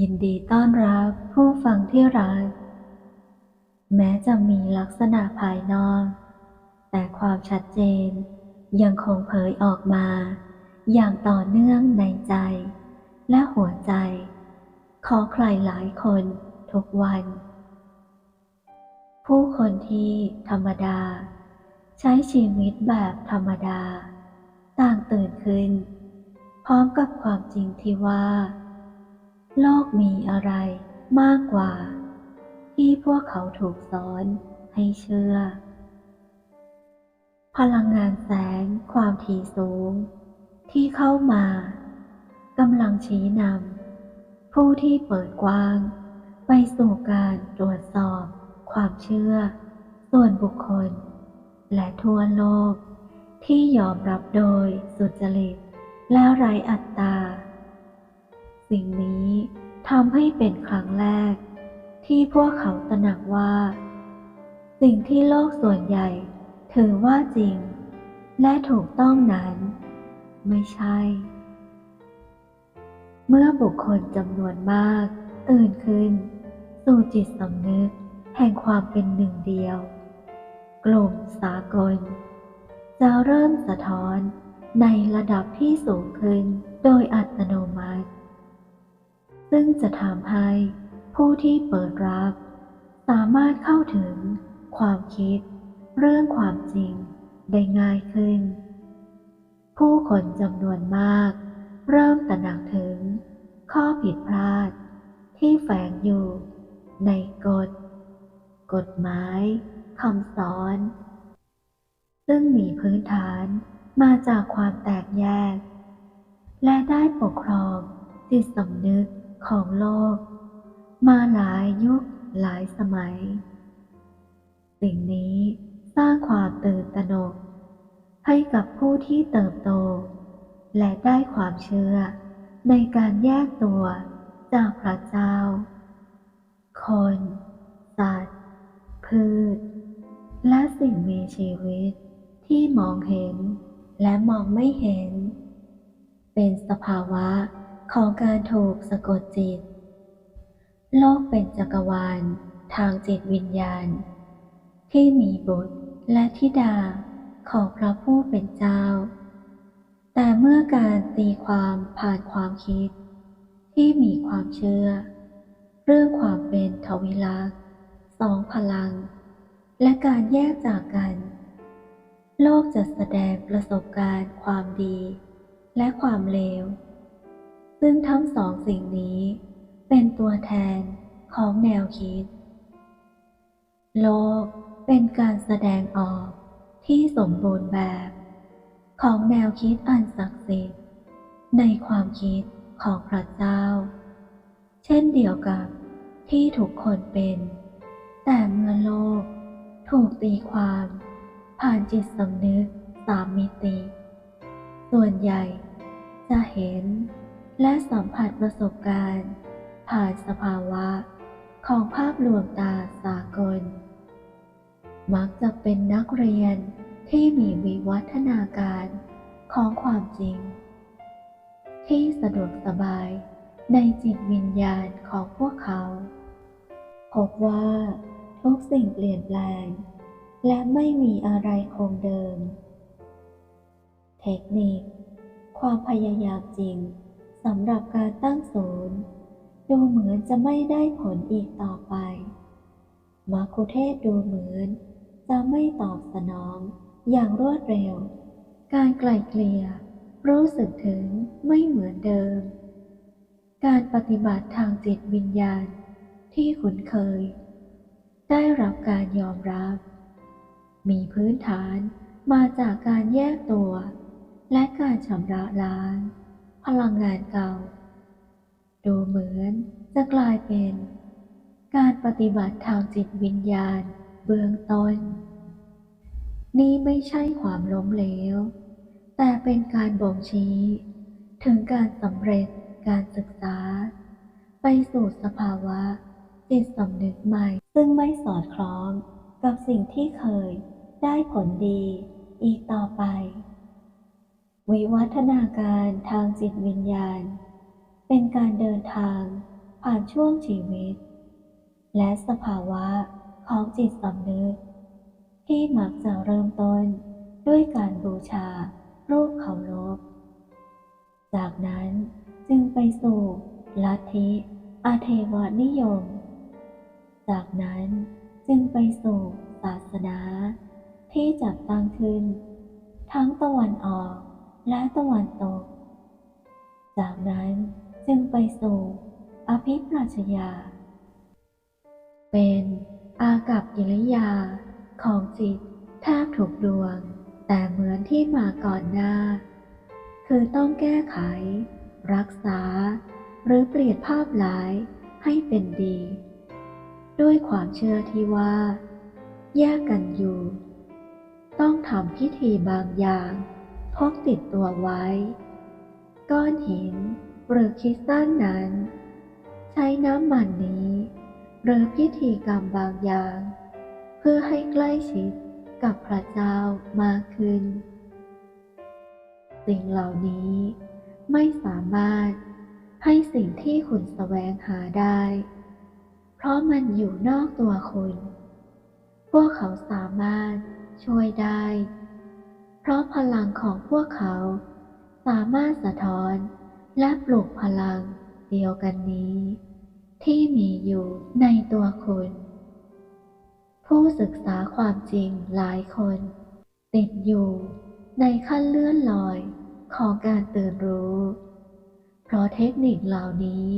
ยินดีต้อนรับผู้ฟังที่รัก แม้จะมีลักษณะภายนอก แต่ความชัดเจนยังคงเผยออกมา อย่างต่อเนื่องในใจ และหัวใจของใครหลายคนทุกวัน ผู้คนที่ธรรมดา ใช้ชีวิตแบบธรรมดา ต่างตื่นขึ้น พร้อมกับความจริงที่ว่า โลกมีอะไรมากกว่า ที่พวกเขาถูกสอนให้เชื่อ พลังงานแสงความถี่สูง ที่เข้ามากำลังชี้นำผู้ที่เปิดกว้าง ไปสู่การตรวจสอบ ความเชื่อ ส่วนบุคคล และทั่วโลก ที่ยอมรับโดยสุจริต และไร้อัตตา สิ่งนี้ทำให้เป็นครั้งแรก ที่พวกเขาตระหนักว่า สิ่งที่โลกส่วนใหญ่ถือว่าจริง และถูกต้องนั้น ไม่ใช่ เมื่อบุคคลจำนวนมาก ตื่นขึ้น สู่จิตสำนึกแห่งความเป็นหนึ่งเดียว กลุ่มสากล จะเริ่มสะท้อนในระดับที่สูงขึ้นโดยอัตโนมัติ ซึ่งจะทำให้ผู้ที่เปิดรับ สามารถเข้าถึงความคิด เรื่องความจริงได้ง่ายขึ้น ผู้คนจำนวนมาก เริ่มตระหนักถึง ข้อผิดพลาด ที่แฝงอยู่ ในกฎ กฎหมายคำสอน ซึ่งมีพื้นฐานมาจากความแตกแยก และได้ปกครองจิตสำนึก ของโลก มาหลายยุคหลายสมัย สิ่งนี้สร้างความตื่นตระหนก ให้กับผู้ที่เติบโต และได้ความเชื่อในการแยกตัวจากพระเจ้า คน สัตว์ พืช และสิ่งมีชีวิตที่มองเห็นและมองไม่เห็น เป็นสภาวะ ของการถูกสะกดจิต โลกเป็นจักรวาลทางจิตวิญญาณ ที่มีบุตรและธิดาของพระผู้เป็นเจ้า แต่เมื่อการตีความผ่านความคิด ที่มีความเชื่อ เรื่องความเป็นทวิลักษ์สองพลัง และการแยกจากกัน โลกจะแสดงประสบการณ์ความดี และความเลว ซึ่งทั้งสองสิ่งนี้ เป็นตัวแทนของแนวคิด โลกเป็นการแสดงออกที่สมบูรณ์แบบ ของแนวคิดอันศักดิ์สิทธิ์ ในความคิดของพระเจ้า เช่นเดียวกับที่ทุกคนเป็น แต่เมื่อโลกถูกตีความ ผ่านจิตสำนึกสามมิติ ส่วนใหญ่จะเห็น และสัมผัสประสบการณ์ ผ่านสภาวะของภาพลวงตาสากล มักจะเป็นนักเรียนที่มีวิวัฒนาการของความจริง ที่สะดวกสบายในจิตวิญญาณของพวกเขา พบว่าทุกสิ่งเปลี่ยนแปลง และไม่มีอะไรคงเดิม เทคนิค ความพยายามจริง สำหรับการตั้งศูนย์ ดูเหมือนจะไม่ได้ผลอีกต่อไปมาคุเทศดูเหมือน จะไม่ตอบสนองอย่างรวดเร็ว การไกล่เกลี่ยรู้สึกถึงไม่เหมือนเดิม การปฏิบัติทางจิตวิญญาณที่คุ้นเคย ได้รับการยอมรับ มีพื้นฐานมาจากการแยกตัว และการชำระล้าง พลังงานเก่า ดูเหมือนจะกลายเป็น การปฏิบัติทางจิตวิญญาณเบื้องต้น นี่ไม่ใช่ความล้มเหลว แต่เป็นการบ่งชี้ ถึงการสำเร็จการศึกษา ไปสู่สภาวะจิตสำนึกใหม่ ซึ่งไม่สอดคล้องกับสิ่งที่เคยได้ผลดีอีกต่อไป วิวัฒนาการทางจิตวิญญาณ เป็นการเดินทางผ่านช่วงชีวิต และสภาวะของจิตสำนึก ที่มักจะเริ่มต้นด้วยการบูชารูปเคารพ จากนั้นจึงไปสู่ลัทธิอาเทวนิยม จากนั้นจึงไปสู่ศาสนาที่จัดตั้งขึ้น ทั้งตะวันออก และตะวันตก จากนั้นจึงไปสู่อภิปรัชญาเป็นอากับกิริยาของจิตแทบถูกดวง แต่เหมือนที่มาก่อนหน้า คือต้องแก้ไข รักษา หรือเปลี่ยนภาพร้ายให้เป็นดี ด้วยความเชื่อที่ว่า แยกกันอยู่ ต้องทำพิธีบางอย่าง พกติดตัวไว้ ก้อนหินหรือคริสตัลนั้น ใช้น้ำมันนี้ หรือพิธีกรรมบางอย่าง เพื่อให้ใกล้ชิดกับพระเจ้ามากขึ้น สิ่งเหล่านี้ไม่สามารถให้สิ่งที่คุณแสวงหาได้ เพราะมันอยู่นอกตัวคุณ พวกเขาสามารถช่วยได้ เพราะพลังของพวกเขา สามารถสะท้อนและปลุกพลังเดียวกันนี้ ที่มีอยู่ในตัวคุณ ผู้ศึกษาความจริงหลายคน ติดอยู่ในขั้นเลื่อนลอยของการตื่นรู้ เพราะเทคนิคเหล่านี้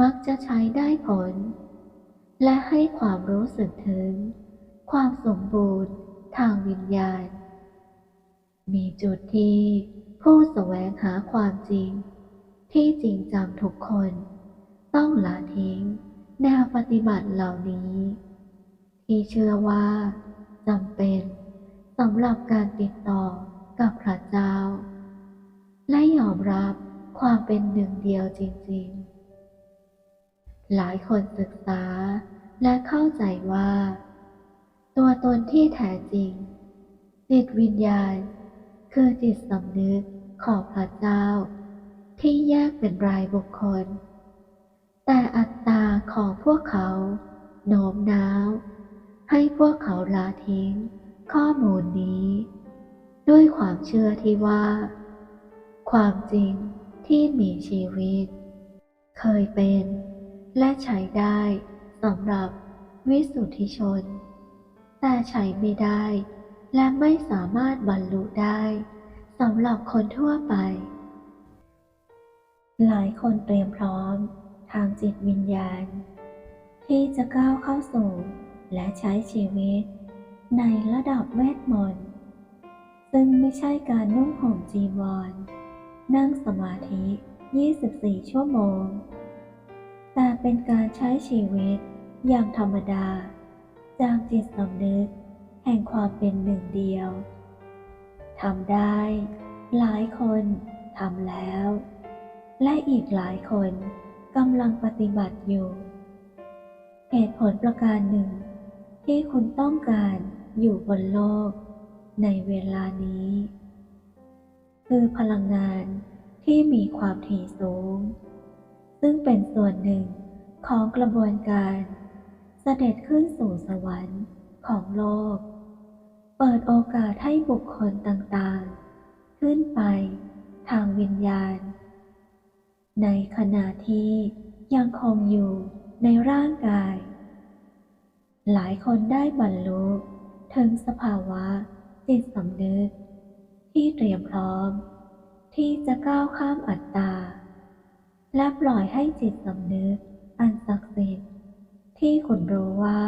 มักจะใช้ได้ผล และให้ความรู้สึกถึง ความสมบูรณ์ทางวิญญาณ มีจุดที่ผู้แสวงหาความจริง ที่จริงจังทุกคน ต้องละทิ้งแนวปฏิบัติเหล่านี้ ที่เชื่อว่าจำเป็นสำหรับการติดต่อกับพระเจ้า และยอมรับความเป็นหนึ่งเดียวจริงๆ หลายคนศึกษาและเข้าใจว่า ตัวตนที่แท้จริงจิตวิญญาณ คือจิตสำนึกของพระเจ้า ที่แยกเป็นรายบุคคล แต่อัตตาของพวกเขาโน้มน้าว ให้พวกเขาละทิ้งข้อมูลนี้ ด้วยความเชื่อที่ว่า ความจริงที่มีชีวิต เคยเป็น และใช้ได้สำหรับวิสุทธิชน แต่ใช้ไม่ได้ และไม่สามารถบรรลุได้สำหรับคนทั่วไป หลายคนเตรียมพร้อม ทางจิตวิญญาณ ที่จะก้าวเข้าสู่ และใช้ชีวิต ในระดับเวทมนต์ซึ่งไม่ใช่การนุ่งห่มจีวร นั่งสมาธิ 24 ชั่วโมง แต่เป็นการใช้ชีวิตอย่างธรรมดา จากจิตสำนึก แห่งความเป็นหนึ่งเดียวทำได้ หลายคนทำแล้ว และอีกหลายคนกำลังปฏิบัติอยู่ เหตุผลประการหนึ่ง ที่คุณต้องการอยู่บนโลก ในเวลานี้ คือพลังงานที่มีความถี่สูง ซึ่งเป็นส่วนหนึ่งของกระบวนการเสด็จขึ้นสู่สวรรค์ของโลก เปิดโอกาสให้บุคคลต่างๆ ขึ้นไปทางวิญญาณ ในขณะที่ยังคงอยู่ในร่างกาย หลายคนได้บรรลุถึงสภาวะจิตสำนึก ที่เตรียมพร้อม ที่จะก้าวข้ามอัตตา และปล่อยให้จิตสำนึกอันศักดิ์สิทธิ์ที่คุณรู้ว่า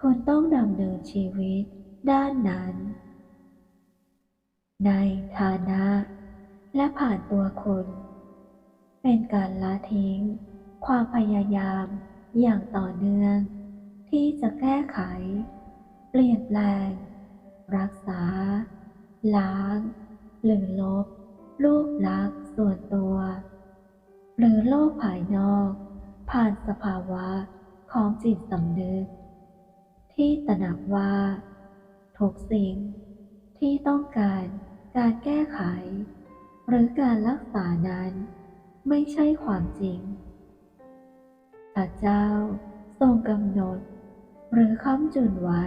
คุณต้องดำเนินชีวิต ด้านนั้น ในฐานะและผ่านตัวคุณเป็นการละทิ้ง ความพยายามอย่างต่อเนื่อง ที่จะแก้ไข เปลี่ยนแปลง รักษา ล้าง หรือลบ รูปลักษณ์ส่วนตัว หรือโลกภายนอก ผ่านสภาวะของจิตสำนึก ที่ตระหนักว่า ทุกสิ่งที่ต้องการการแก้ไข หรือการรักษานั้น ไม่ใช่ความจริงพระเจ้าทรงกำหนด หรือค้ำจุนไว้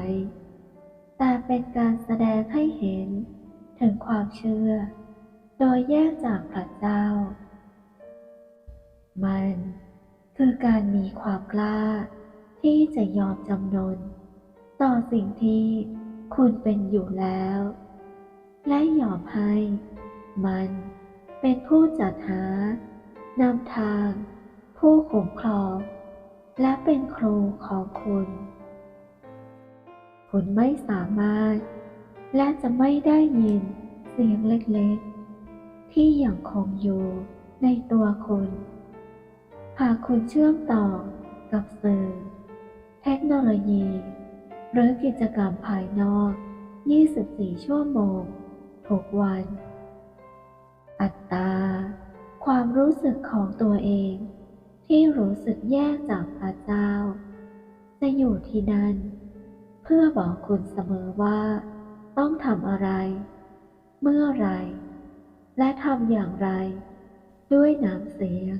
แต่เป็นการแสดงให้เห็นถึงความเชื่อ โดยแยกจากพระเจ้า มันคือการมีความกล้าที่จะยอมจำนน ต่อสิ่งที่ คุณเป็นอยู่แล้ว และยอมให้ มันเป็นผู้จัดหานำทาง ผู้คุ้มครอง และเป็นครูของคุณ คุณไม่สามารถ และจะไม่ได้ยินเสียงเล็กๆ ที่ยังคงอยู่ในตัวคุณหากคุณเชื่อมต่อกับสื่อ เทคโนโลยี หรือกิจกรรมภายนอก 24 ชั่วโมงทุกวัน อัตตา ความรู้สึกของตัวเอง ที่รู้สึกแยกจากพระเจ้า จะอยู่ที่นั่น เพื่อบอกคุณเสมอว่า ต้องทำอะไร เมื่อไร และทำอย่างไร ด้วยน้ำเสียง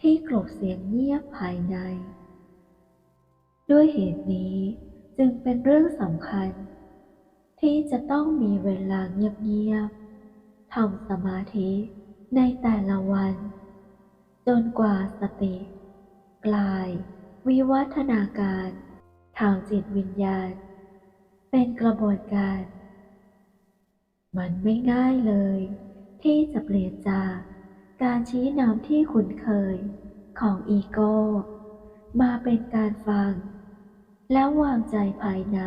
ที่กลบเสียงเงียบภายใน ด้วยเหตุนี้ จึงเป็นเรื่องสำคัญ ที่จะต้องมีเวลาเงียบๆทำสมาธิในแต่ละวัน จนกว่าสติ กลาย วิวัฒนาการ ทางจิตวิญญาณ เป็นกระบวนการ มันไม่ง่ายเลย ที่จะเปลี่ยนจากการชี้นำที่คุ้นเคยของอีโก้ มาเป็นการฟัง แล้ววางใจภายใน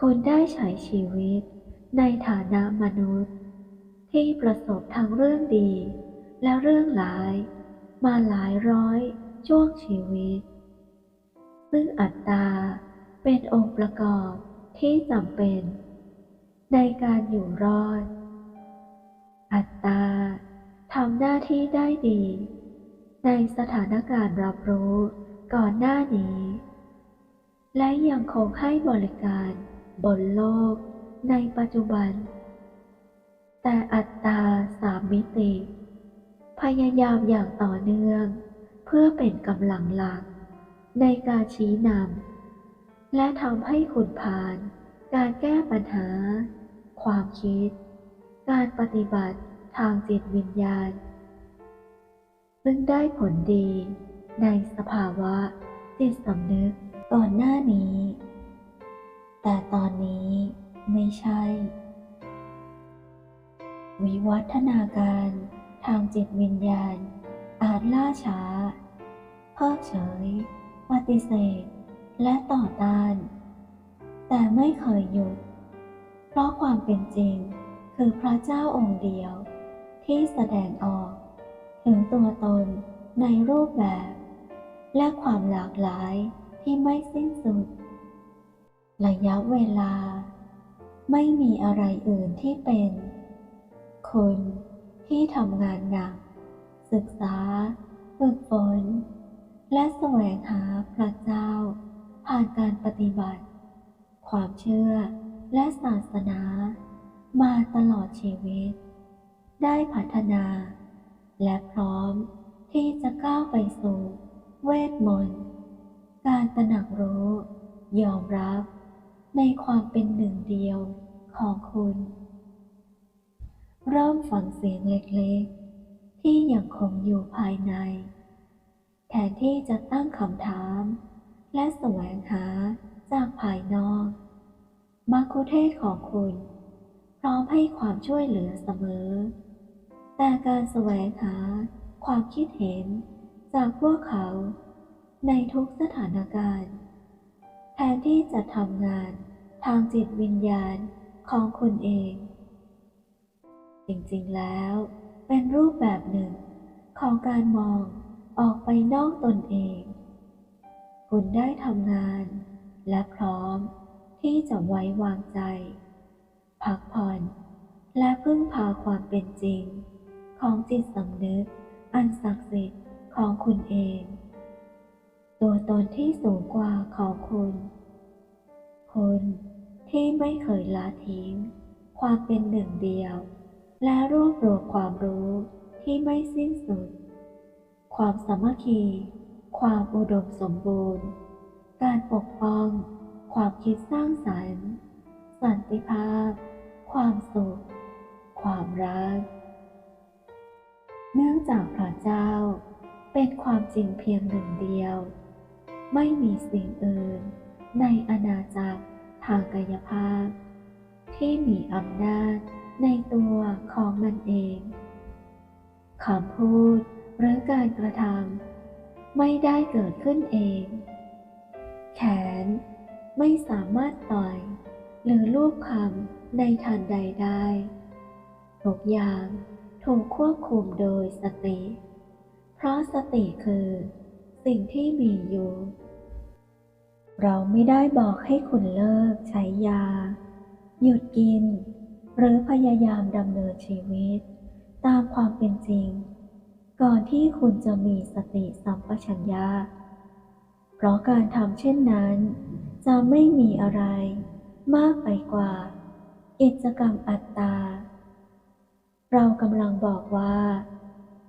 คุณได้ใช้ชีวิตในฐานะมนุษย์ ที่ประสบทั้งเรื่องดี และเรื่องร้าย มาหลายร้อยช่วงชีวิต ซึ่งอัตตาเป็นองค์ประกอบที่จำเป็น ในการอยู่รอด อัตตาทำหน้าที่ได้ดี ในสถานการณ์รับรู้ก่อนหน้านี้ และยังคงให้บริการบนโลกในปัจจุบัน แต่อัตตาสามมิติ พยายามอย่างต่อเนื่อง เพื่อเป็นกำลังหลัก ในการชี้นำและทำให้คุณผ่าน การแก้ปัญหา ความคิด การปฏิบัติทางจิตวิญญาณ ซึ่งได้ผลดีในสภาวะจิตสำนึก ก่อนหน้านี้ แต่ตอนนี้ไม่ใช่ วิวัฒนาการทางจิตวิญญาณ อาจล่าช้าเพิกเฉย ปฏิเสธ และต่อต้าน แต่ไม่เคยหยุด เพราะความเป็นจริงคือพระเจ้าองค์เดียวที่แสดงออก ถึงตัวตนในรูปแบบ และความหลากหลาย ที่ไม่สิ้นสุด ระยะเวลา ไม่มีอะไรอื่นที่เป็น คนที่ทำงานหนัก ศึกษา ฝึกฝน และแสวงหาพระเจ้า ผ่านการปฏิบัติ ความเชื่อและศาสนา มาตลอดชีวิต ได้พัฒนา และพร้อมที่จะก้าวไปสู่เวทมนต์ การตระหนักรู้ ยอมรับ ในความเป็นหนึ่งเดียวของคุณ เริ่มฟังเสียงเล็กๆ ที่ยังคงอยู่ภายใน แทนที่จะตั้งคำถาม และแสวงหาจากภายนอกมัคคุเทศของคุณ พร้อมให้ความช่วยเหลือเสมอ แต่การแสวงหาความคิดเห็นจากพวกเขา ในทุกสถานการณ์ แทนที่จะทำงานทางจิตวิญญาณของคุณเอง จริงๆแล้วเป็นรูปแบบหนึ่งของการมองออกไปนอกตนเอง คุณได้ทำงานและพร้อมที่จะไว้วางใจ พักผ่อนและพึ่งพาความเป็นจริง ของจิตสำนึกอันศักดิ์สิทธิ์ของคุณเอง ตัวตนที่สูงกว่าของคุณคุณที่ไม่เคยละทิ้ง ความเป็นหนึ่งเดียว และรวบรวมความรู้ที่ไม่สิ้นสุด ความสามัคคี ความอุดมสมบูรณ์ การปกป้อง ความคิดสร้างสรรค์ สันติภาพ ความสุข ความรัก เนื่องจากพระเจ้าเป็นความจริงเพียงหนึ่งเดียว ไม่มีสิ่งอื่น ในอาณาจักรทางกายภาพ ที่มีอำนาจในตัวของมันเองคำพูดหรือการกระทำไม่ได้เกิดขึ้นเอง แขนไม่สามารถต่อย หรือลูบคำในทันใดได้ทุกอย่างถูกควบคุมโดยสติ เพราะสติคือ สิ่งที่มีอยู่ เราไม่ได้บอกให้คุณเลิกใช้ยา หยุดกิน หรือพยายามดำเนินชีวิต ตามความเป็นจริง ก่อนที่คุณจะมีสติสัมปชัญญะเพราะการทำเช่นนั้น จะไม่มีอะไรมากไปกว่า กิจกรรมอัตตา เรากำลังบอกว่า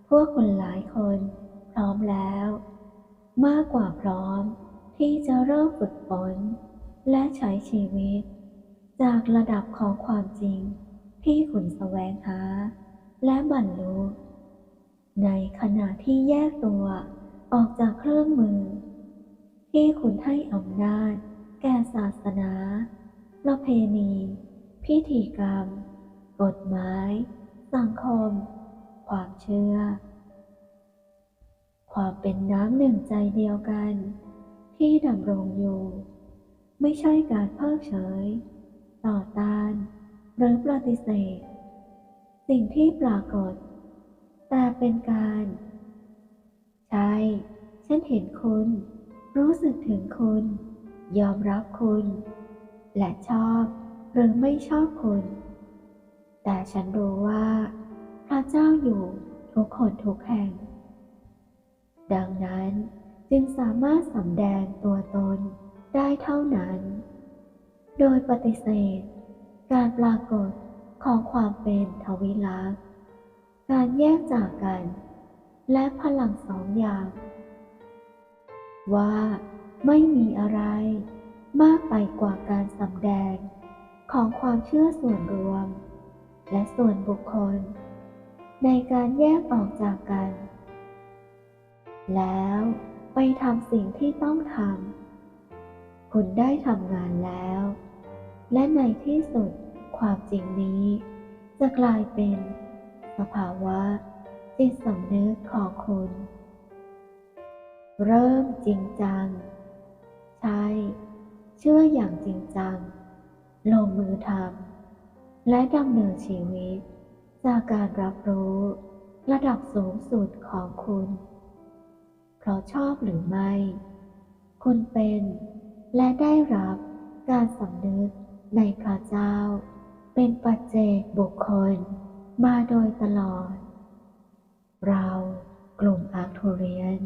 พวกคนหลายคนพร้อมแล้ว มากกว่าพร้อมที่จะเริ่มฝึกฝนและใช้ชีวิต จากระดับของความจริงที่คุณแสวงหา และบรรลุในขณะที่แยกตัวออกจากเครื่องมือ ที่คุณให้อำนาจ แก่ศาสนาประเพณี พิธีกรรม กฎหมาย สังคม ความเชื่อ ความเป็นน้ำหนึ่งใจเดียวกัน ที่ดำรงอยู่ ไม่ใช่การเพิกเฉย ต่อต้าน หรือปฏิเสธ สิ่งที่ปรากฏ แต่เป็นการ ใช่ ฉันเห็นคุณ รู้สึกถึงคุณ ยอมรับคุณ และชอบหรือไม่ชอบคุณ แต่ฉันรู้ว่า พระเจ้าอยู่ทุกคนทุกแห่ง ดังนั้นจึงสามารถสำแดงตัวตนได้เท่านั้น โดยปฏิเสธ การปรากฏของความเป็นทวิลักษ์ การแยกจากกัน และพลังสองอย่าง ว่าไม่มีอะไรมากไปกว่าการสำแดงของความเชื่อส่วนรวม และส่วนบุคคล ในการแยกออกจากกัน แล้วไปทำสิ่งที่ต้องทำ คุณได้ทำงานแล้ว และในที่สุดความจริงนี้ จะกลายเป็น สภาวะจิตสำนึกของคุณ เริ่มจริงจัง ใช่ เชื่ออย่างจริงจัง ลงมือทำและดำเนินชีวิต จากการรับรู้ ระดับสูงสุดของคุณ ราะชอบหรือไม่ คุณเป็นและได้รับการสำนึกในพระเจ้า เป็นปัจเจกบุคคลมาโดยตลอด เรากลุ่มอาร์ทูเรียน